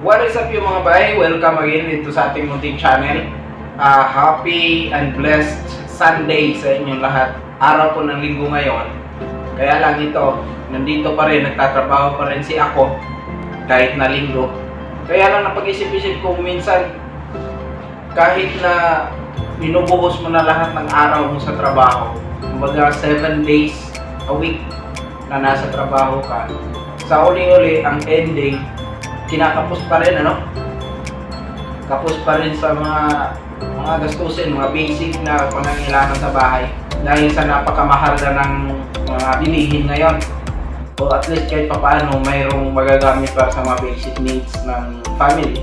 What is up yung mga bay? Welcome again dito sa ating munting channel. Ah, happy and blessed Sunday sa inyong lahat. Araw po ng linggo ngayon. Kaya lang ito, nandito pa rin, nagtatrabaho pa rin si ako kahit na linggo. Kaya lang napag-isip-isip ko minsan kahit na binubuhos mo na lahat ng araw mo sa trabaho, kumbaga 7 days a week na nasa trabaho ka, sa uli-uli ang ending, kinakapos pa rin ano? Kapos pa rin sa mga mga gastusin, mga basic na pangangailangan sa bahay dahil sa napakamahal na ng mga bilihin ngayon. So at least kahit papaano mayroong magagamit para sa mga basic needs ng family.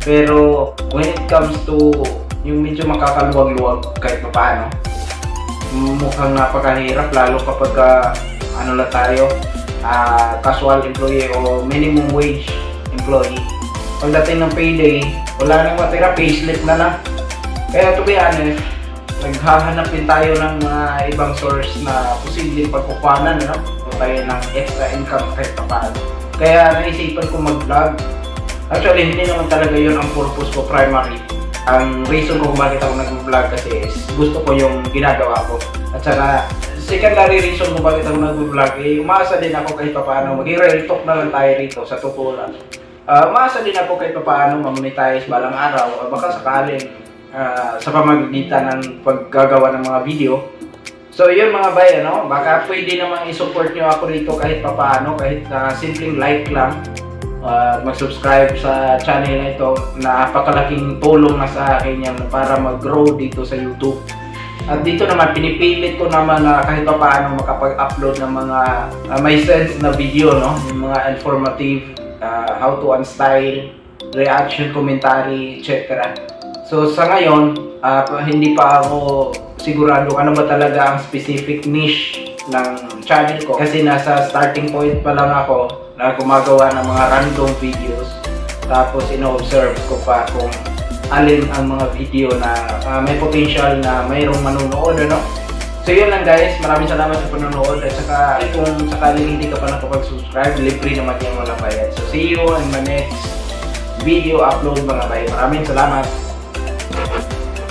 Pero when it comes to yung medyo makakaluwag-luwag kahit papaano, mukhang napakahirap lalo kapag ah, ano lang tayo, ah, casual employee o minimum wage employee. Pagdating ng payday, wala nang matira, payslip na lang. Kaya to be honest, naghahanap din tayo ng mga ibang source na posibleng pagkukuhanan, no? O tayo ng extra income kahit paano. Kaya naisipan ko mag-vlog. Actually, hindi naman talaga yun ang purpose ko primary. Ang reason ko kung bakit ako nag-vlog kasi is gusto ko yung ginagawa ko. At saka, secondary reason kung bakit ako nag-vlog, eh, umasa din ako kahit paano. Maging real talk na lang tayo rito sa totoo Ah, umasa din ako kahit paano mamonetize balang araw. o baka sakaling ah, sa pamamagitan ng paggagawa ng mga video. So yun mga bay, ano, baka pwede namang i-support nyo ako rito kahit papaano, kahit na simpleng like lang. Uh, mag-subscribe sa channel na ito. Napakalaking tulong na sa akin yan para mag-grow dito sa YouTube. At dito naman, pinipilit ko naman na kahit pa paano makapag-upload ng mga ah, may sense na video, no? Yung mga informative, ah, how to unstyle, reaction, commentary, etc. So sa ngayon, pa- hindi pa ako sigurado ano ba talaga ang specific niche ng channel ko. Kasi nasa starting point pa lang ako na gumagawa ng mga random videos. Tapos ino-observe ko pa kung alin ang mga video na ah, may potential na mayroong manunood, ano? So yun lang guys, maraming salamat sa panonood at saka kung sakaling hindi ka pa nakapag-subscribe, libre naman yan walang bayad. So see you in my next video upload mga bay. Maraming salamat.